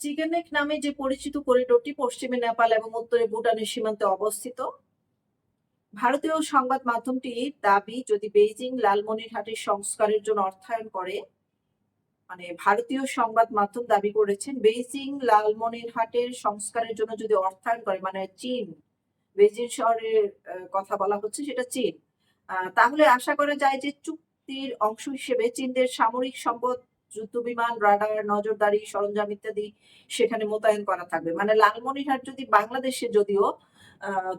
Chicken neck নামে যে পরিচিত করিডোরটি পশ্চিমে নেপাল এবং উত্তরে ভুটানের সীমান্তে অবস্থিত। ভারতীয় সংবাদ মাধ্যমটি দাবি, যদি বেইজিং লালমনিরহাটের সংস্কারের জন্য অর্থায়ন করে মানে ভারতীয় সংবাদ মাধ্যম দাবি করেছেন, বেইজিং লালমনিরহাটের সংস্কারের জন্য যদি অর্থায়ন করে মানে চীন, বেইজিং শহরের কথা বলা হচ্ছে সেটা চীন তাহলে আশা করা যায় যে চুক্তির অংশ হিসেবে চীনদের সামরিক সম্পদ যুদ্ধ বিমান রাডার নজরদারি সরঞ্জাম ইত্যাদি সেখানে মোতায়েন করা থাকবে। মানে লালমনিরহাট যদি বাংলাদেশে যদিও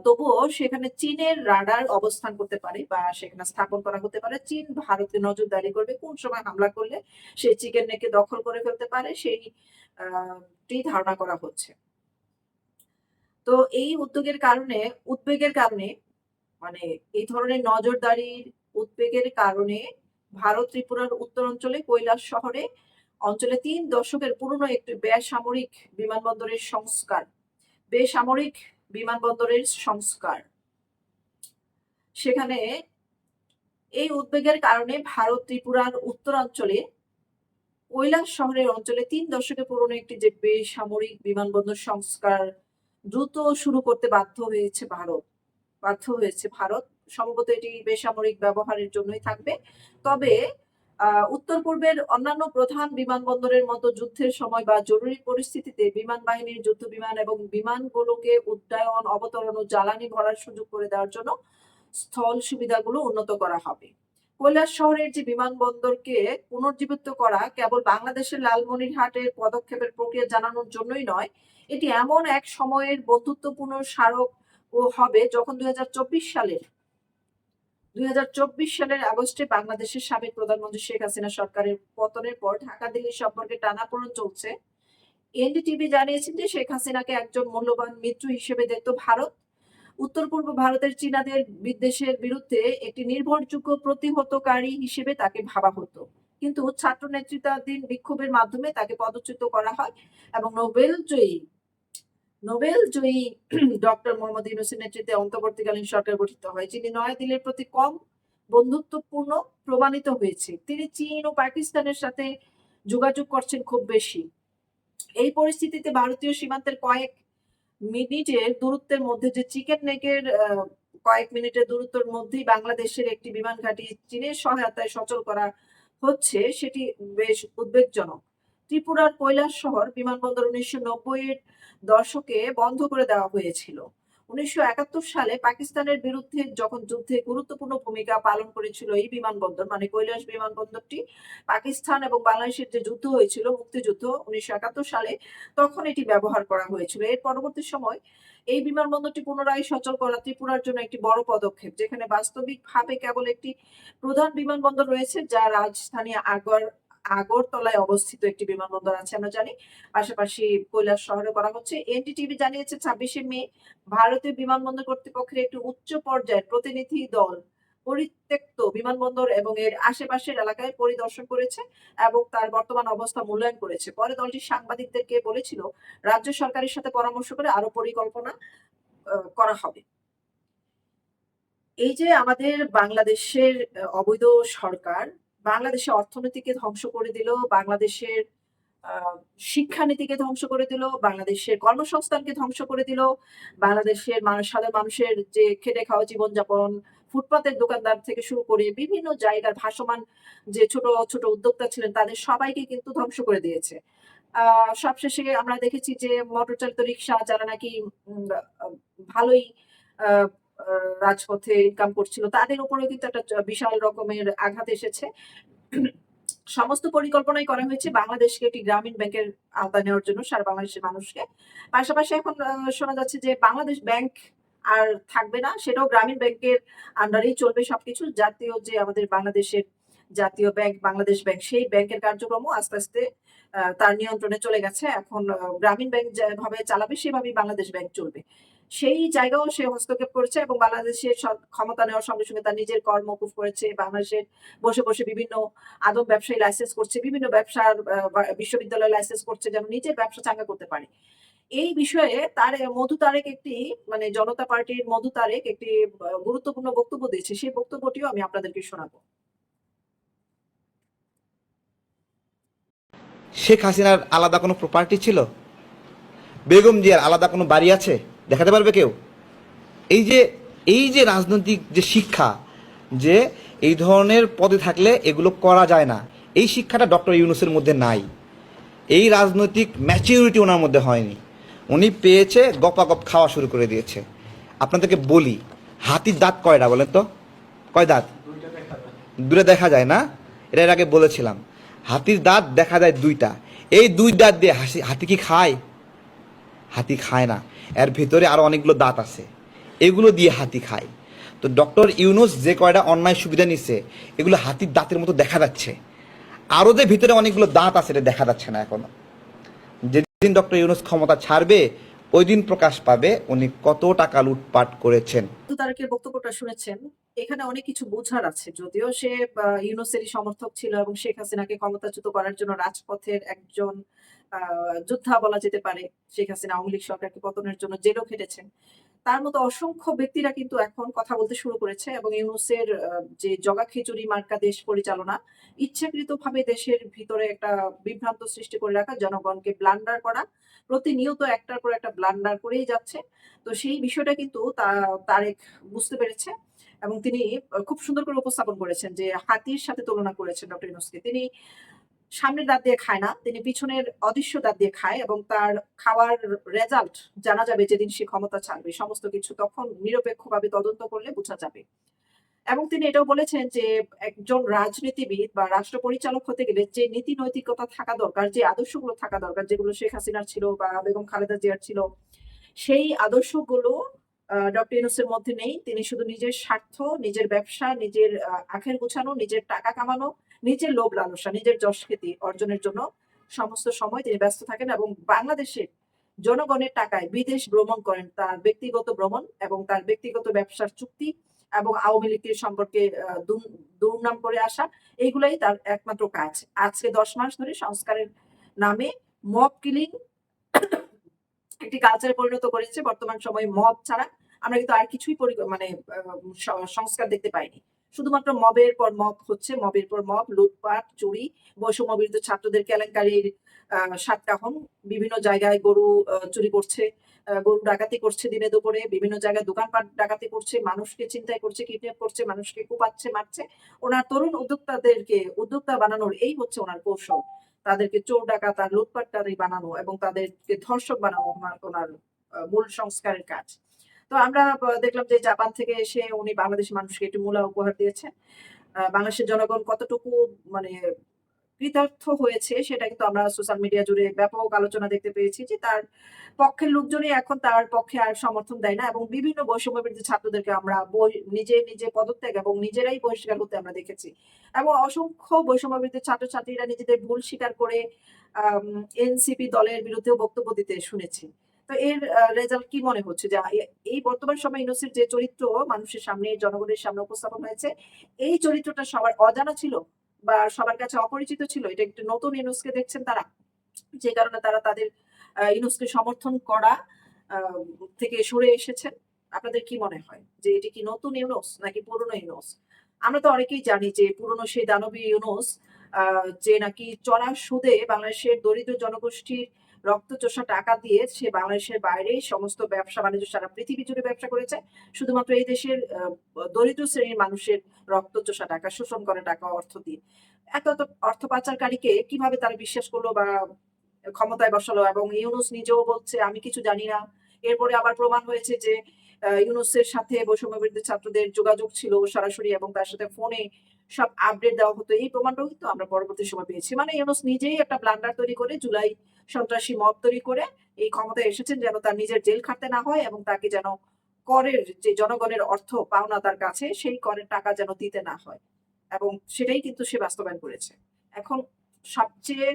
তবুও সেখানে চীনের রাডার অবস্থান করতে পারে বা সেখানে স্থাপন করা হতে পারে। চীন ভারতে নজরদারি করবে কোন সময় হামলা করলে সেই চিকেন নেকে দখল করে ফেলতে পারে সেই আহ, টি ধারণা করা হচ্ছে। তো এই উদ্যোগের কারণে উদ্বেগের কারণে মানে এই ধরনের নজরদারির উদ্বেগের কারণে ভারত ত্রিপুরার উত্তরাঞ্চলে কৈলাস শহরে, অঞ্চলে তিন দশকের পুরনো একটি বেসামরিক বিমানবন্দরের সংস্কার। বেসামরিক বিমানবন্দরের সংস্কার। সেখানে এই উদ্বেগের কারণে ভারত ত্রিপুরার উত্তরাঞ্চলে কৈলাস শহরের অঞ্চলে তিন দশকের পুরনো একটি যে বেসামরিক বিমানবন্দর সংস্কার দ্রুত শুরু করতে বাধ্য হয়েছে ভারত। বাধ্য হয়েছে ভারত। সম্ভবত এটি বেসামরিক ব্যবহারের জন্যই থাকবে। তবে উত্তর পূর্বের অন্যান্য প্রধান বিমানবন্দরের মতো যুদ্ধের সময় বা জরুরি পরিস্থিতিতে বিমান বাহিনীর যুদ্ধ বিমান এবং বিমানগুলোকে উড্ডয়ন, অবতরণ ও জ্বালানি ভরার সুযোগ করে দেওয়ার জন্য স্থল সুবিধাগুলো উন্নত করা হবে। কৈলাস শহরের যে বিমানবন্দরকে পুনর্জীবিত করা কেবল বাংলাদেশের লালমনিরহাটের পদক্ষেপের প্রক্রিয়া জানানোর জন্যই নয়, এটি এমন এক সময়ের বন্ধুত্বপূর্ণ স্মারক ও হবে যখন দুই হাজার চব্বিশ সালের দুই সালের আগস্টে বাংলাদেশের সাবেক প্রধানমন্ত্রী শেখ হাসিনা সরকারের পতনের পর ঢাকা দিল্লি সম্পর্কে চলছে। এনডিটিভি যে শেখ হাসিনাকে একজন মূল্যবান মিত্র হিসেবে দেখত ভারত। উত্তর পূর্ব ভারতের চীনাদের বিদ্বেষের বিরুদ্ধে একটি নির্ভরযোগ্য প্রতিহতকারী হিসেবে তাকে ভাবা হতো। কিন্তু ছাত্র নেতৃত্বাধীন বিক্ষোভের মাধ্যমে তাকে পদচ্যুত করা হয় এবং নোবেল জয়ী নোবেল জয়ী ডক্টর মোহাম্মদ ইউনুসের নেতৃত্বে অন্তর্বর্তীকালীন সরকার গঠিত হয়, যিনি নয়াদিল্লির প্রতি কম বন্ধুত্বপূর্ণ প্রমাণিত হয়েছে। তিনি চীন ও পাকিস্তানের সাথে যোগাযোগ করছেন খুব বেশি। এই পরিস্থিতিতে ভারতীয় সীমান্তের কয়েক মিনিটের দূরত্বের মধ্যে যে চিকেন নেকের কয়েক মিনিটের দূরত্বের মধ্যেই বাংলাদেশের একটি বিমান ঘাঁটি চীনের সহায়তায় সচল করা হচ্ছে, সেটি বেশ উদ্বেগজনক। ত্রিপুরার কৈলাস শহর বিমানবন্দর উনিশশো নব্বই এর দশকে বন্ধ করে দেওয়া হয়েছিল। উনিশশো একাত্তর সালে পাকিস্তানের বিরুদ্ধে যখন যুদ্ধে গুরুত্বপূর্ণ ভূমিকা পালন করেছিল এই বিমানবন্দর মানে কৈলাস বিমানবন্দরটি পাকিস্তান এবং বাংলাদেশের যে যুদ্ধ হয়েছিল, মুক্তিযুদ্ধ উনিশশো একাত্তর সালে, তখন এটি ব্যবহার করা হয়েছিল। এর পরবর্তী সময় এই বিমানবন্দরটি পুনরায় সচল করা ত্রিপুরার জন্য একটি বড় পদক্ষেপ, যেখানে বাস্তবিকভাবে কেবল একটি প্রধান বিমানবন্দর রয়েছে, যা রাজধানী আগর আগরতলায় অবস্থিত একটি বিমানবন্দর আছে, আমরা জানি। পাশাপাশি কৈলাস শহরে করা হচ্ছে। এনডিটিভি জানিয়েছে, ছাব্বিশে মে ভারতীয় বিমানবন্দর কর্তৃপক্ষের একটি উচ্চ পর্যায়ের প্রতিনিধি দল পরিত্যক্ত বিমানবন্দর এবং এর আশেপাশের এলাকায় পরিদর্শন করেছে এবং তার বর্তমান অবস্থা মূল্যায়ন করেছে। পরে দলটি সাংবাদিকদেরকে বলেছিল, রাজ্য সরকারের সাথে পরামর্শ করে আরও পরিকল্পনা করা হবে। এই যে আমাদের বাংলাদেশের অবৈধ সরকার বাংলাদেশের অর্থনীতিকে ধ্বংস করে দিল, বাংলাদেশের শিক্ষানীতিকে ধ্বংস করে দিল, বাংলাদেশের কর্মসংস্থানকে ধ্বংস করে দিল, বাংলাদেশের সাধারণ মানুষের যে খেটে খাওয়া জীবনযাপন, ফুটপাতের দোকানদার থেকে শুরু করে বিভিন্ন জায়গার ভাসমান যে ছোট ছোট উদ্যোক্তা ছিলেন, তাদের সবাইকে কিন্তু ধ্বংস করে দিয়েছে। সবশেষে আমরা দেখেছি যে মোটর চালিত রিক্সা যারা নাকি ভালোই রাজপথে ইনকাম করছিল। তাদের উপরেও কিন্তু একটা বিশাল রকমের আঘাত এসেছে। সমস্ত পরিকল্পনাই করা হয়েছে। বাংলাদেশকে একটি গ্রামীণ ব্যাংকের আওতায় নেওয়ার জন্য সারা বাংলাদেশের মানুষকে। পাশাপাশি এখন শোনা যাচ্ছে যে বাংলাদেশ ব্যাংক আর থাকবে না। সেটাও গ্রামীণ ব্যাংকের আন্ডারেই চলবে সবকিছু। জাতীয় যে আমাদের বাংলাদেশের জাতীয় ব্যাংক, বাংলাদেশ ব্যাংক, সেই ব্যাংকের কার্যক্রমও আস্তে আস্তে তার নিয়ন্ত্রণে চলে গেছে। এখন গ্রামীণ ব্যাংক যেভাবে চালাবে, সেভাবেই বাংলাদেশ ব্যাংক চলবে। সেই জায়গাও সে হস্তক্ষেপ করেছে এবং বাংলাদেশের ক্ষমতা নেওয়ার সঙ্গে সঙ্গে তার নিজের কর মকুফ করেছে, বাংলাদেশের বসে বসে বিভিন্ন আদম ব্যবসায়ী লাইসেন্স করছে, বিভিন্ন ব্যবসার বিশ্ববিদ্যালয় লাইসেন্স করছে যেন নিজের ব্যবসা চাঙ্গা করতে পারে। এই বিষয়ে তার, মধু তারেক একটি মানে জনতা পার্টির মধু তারেক একটি গুরুত্বপূর্ণ বক্তব্য দিয়েছে। সেই বক্তব্যটিও আমি আপনাদেরকে শোনাবো। শেখ হাসিনার আলাদা কোনো প্রপার্টি ছিল? বেগম জিয়ার আলাদা কোনো বাড়ি আছে? দেখাতে পারবে কেউ? এই যে এই যে রাজনৈতিক যে শিক্ষা, যে এই ধরনের পদে থাকলে এগুলো করা যায় না, এই শিক্ষাটা ডক্টর ইউনুসের মধ্যে নাই। এই রাজনৈতিক ম্যাচিউরিটি ওনার মধ্যে হয়নি। উনি পেয়েছে, গপাগপ খাওয়া শুরু করে দিয়েছে। আপনাদেরকে বলি, হাতির দাঁত কয়টা বলেন তো? কয় দাঁত? দূরে দেখা যায় না? এটা এর আগে বলেছিলাম। হাতির দাঁত দেখা যায় দুইটা। এই দুই দাঁত দিয়ে হাসি, হাতি কি খায়? হাতি খায় না। এর ভিতরে আরও অনেকগুলো দাঁত আছে। এগুলো দিয়ে হাতি খায়। তো ডক্টর ইউনুস যে কয়টা অন্যায় সুবিধা নিছে, এগুলো হাতির দাঁতের মতো দেখা যাচ্ছে। আরও যে ভিতরে অনেকগুলো দাঁত আছে, এটা দেখা যাচ্ছে না এখনও। যেদিন ডক্টর ইউনুস ক্ষমতা ছাড়বে, ওই দিন প্রকাশ পাবে উনি কত টাকা লুটপাট করেছেন। দু তারিখের বক্তব্যটা শুনেছেন, এখানে অনেক কিছু বোঝার আছে। যদিও সে ইউনুসেরই সমর্থক ছিল এবং শেখ হাসিনাকে ক্ষমতাচ্যুত করার জন্য রাজপথের একজন যোদ্ধা বলা যেতে পারে, শেখ হাসিনা, আওয়ামী লীগ সরকারকে পতনের জন্য জেলও খেটেছেন। তার মতো অসংখ্য ব্যক্তিরা কিন্তু এখন কথা বলতে শুরু করেছে এবং ইউনুসের যে জগা খিচুড়ি মার্কা দেশ পরিচালনা, ইচ্ছাকৃতভাবে দেশের ভিতরে একটা বিভ্রান্ত সৃষ্টি করে রাখা, জনগণকে ব্লান্ডার করা, প্রতিনিয়ত একটার পর একটা ব্লান্ডার করেই যাচ্ছে। তো সেই বিষয়টা কিন্তু তারেক বুঝতে পেরেছে এবং তিনি খুব সুন্দর করে উপস্থাপন করেছেন যে হাতির সাথে তুলনা করেছেন ডক্টর ইউনুসকে। তিনি সামনের দাঁত দিয়ে খায় না, তিনি পিছনের অদৃশ্য দাঁত দিয়ে খায় এবং তার খাওয়ার রেজাল্ট জানা যাবে যেদিন সে ক্ষমতা ছাড়বে। সমস্ত কিছু তখন নিরপেক্ষভাবে তদন্ত করলে বোঝা যাবে। এবং তিনি এটাও বলেছেন যে, একজন রাজনীতিবিদ বা রাষ্ট্র পরিচালক হতে গেলে যে নীতি নৈতিকতা থাকা দরকার, যে আদর্শগুলো থাকা দরকার, যেগুলো শেখ হাসিনার ছিল বা বেগম খালেদা জিয়ার ছিল, সেই আদর্শগুলো ডক্টর ইউনুসের মধ্যে নেই। তিনি শুধু নিজের স্বার্থ, নিজের ব্যবসা, নিজের আখের গুছানো, নিজের টাকা কামানো নিজের লোভ লালসা, নিজের যশ খ্যাতি অর্জনের জন্য সমস্ত সময় তিনি ব্যস্ত থাকেন এবং বাংলাদেশের জনগণের টাকায় বিদেশ ভ্রমণ করেন। তার ব্যক্তিগত ভ্রমণ এবং তার ব্যক্তিগত ব্যবসার চুক্তি এবং আওয়ামী লীগের সম্পর্কে দুর্নাম করে আসা, এইগুলাই তার একমাত্র কাজ। আজকে দশ মাস ধরে সংস্কারের নামে মব কিলিং একটি কালচারে পরিণত করেছে। বর্তমান সময়ে মব ছাড়া আমরা কিন্তু আর কিছুই মানে সংস্কার দেখতে পাইনি। শুধুমাত্র মবের পর মব হচ্ছে, মবের পর মব, লুটপাট, চুরি বৈষম্য বিরুদ্ধ ছাত্রদের কেলেঙ্কারির সাতকাহন বিভিন্ন জায়গায় গরু চুরি করছে গরু ডাকাতি করছে দিনে দুপুরে, বিভিন্ন জায়গায় দোকানপাট ডাকাতি করছে, মানুষকে চিন্তায় করছে, কিডন্যাপ করছে, মানুষকে কুপাচ্ছে, মারছে। ওনার তরুণ উদ্যোক্তাদেরকে, উদ্যোক্তা বানানোর এই হচ্ছে ওনার কৌশল। তাদেরকে চোর ডাকাত আর লুটপাটকারী বানানো এবং তাদেরকে ধর্ষক বানানো ওনার মূল সংস্কারের কাজ। তো আমরা দেখলাম যে জাপান থেকে এসে উনি বাংলাদেশের মানুষকে একটি মূলা উপহার দিয়েছেন। বাংলাদেশের জনগণ কতটুকু মানে কৃতার্থ হয়েছে সেটা কিন্তু আমরা সোশ্যাল মিডিয়া জুড়ে ব্যাপক আলোচনা দেখতে পেয়েছি যে তার পক্ষের লোকজনই এখন তার পক্ষে আর সমর্থন দেয় না এবং বিভিন্ন বৈষম্য বিরোধী ছাত্রদেরকে আমরা নিজে নিজে পদত্যাগ এবং নিজেরাই বহিষ্কার করতে আমরা দেখেছি। এবং অসংখ্য বৈষম্য বিরোধী ছাত্রছাত্রীরা নিজেদের ভুল স্বীকার করে এনসিপি দলের বিরুদ্ধেও বক্তব্য দিতে শুনেছি। তো এর রেজাল্ট কি মনে হচ্ছে? যে এই বর্তমান সময় ইউনুসের যে চরিত্র মানুষের সামনে জনগণের সামনে উপস্থাপন হয়েছে এই চরিত্রটা সবার অজানা ছিল বা সবার কাছে অপরিচিত ছিল? এটা একটু নতুন ইউনুসকে দেখছেন তারা? যে কারণে তারা তাদের ইউনুসকে সমর্থন করা থেকে সরে এসেছেন। আপনাদের কি মনে হয় যে এটি কি নতুন ইউনুস নাকি পুরনো ইউনুস? আমরা তো অনেকেই জানি যে পুরনো সেই দানবী ইউনুস আহ, যে নাকি চড়া সুদে বাংলাদেশের দরিদ্র জনগোষ্ঠীর রক্তচোষা টাকা দিয়ে সে বাংলাদেশের বাইরে সমস্ত ব্যবসা বাণিজ্য সারা পৃথিবী জুড়ে ব্যবসা করেছে। শুধুমাত্র এই দেশের দরিদ্র শ্রেণির মানুষের রক্তচোষা টাকা, শোষণ করে টাকা, অর্থ দিয়ে। এত এত অর্থ পাচারকারীকে কীভাবে তারা বিশ্বাস করল বা ক্ষমতায় বসালো? এবং ইউনুস নিজেও বলছে, আমি কিছু জানি না। এরপরে আবার প্রমাণ হয়েছে যে ইউনুসের সাথে বৈষম্য বিরোধী ছাত্রদের যোগাযোগ ছিল সরাসরি এবং তার সাথে ফোনে সব আপডেট দেওয়া হতো। এই প্রমাণটাও কিন্তু আমরা পরবর্তী সময় পেয়েছি। মানে ইউনুস নিজেই একটা ব্লান্ডার তৈরি করে, জুলাই সন্ত্রাসী মব তৈরি করে এই ক্ষমতায় এসেছেন যেন তার নিজের জেল খাটতে না হয় এবং তাকে যেন করের যে জনগণের অর্থ, পাওনা তার কাছে, সেই করের টাকা যেন দিতে না হয়। এবং সেটাই কিন্তু সে বাস্তবায়ন করেছে। এখন সবচেয়ে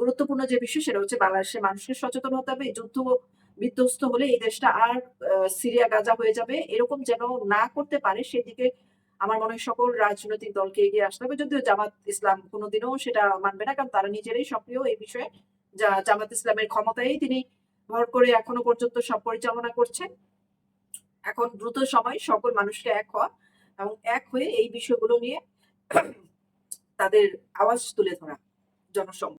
গুরুত্বপূর্ণ যে বিষয় সেটা হচ্ছে বাংলাদেশের মানুষকে সচেতন হতে হবে যুদ্ধ বিধ্বস্ত হলে এই দেশটা আর সিরিয়া, গাজা হয়ে যাবে। এরকম যেন না করতে পারে, সেদিকে আমার মনে হয় সকল রাজনৈতিক দলকে এগিয়ে আসতে হবে। যদিও জামাত ইসলাম কোনোদিনও সেটা মানবে না, কারণ তারা নিজেরাই সক্রিয় এই বিষয়ে। যা জামাত ইসলামের ক্ষমতায় তিনি ভর করে এখনও পর্যন্ত সব পরিচালনা করছেন। এখন দ্রুত সময় সকল মানুষকে এক হওয়া এবং এক হয়ে এই বিষয়গুলো নিয়ে তাদের আওয়াজ তুলে ধরা জনসংখ্যা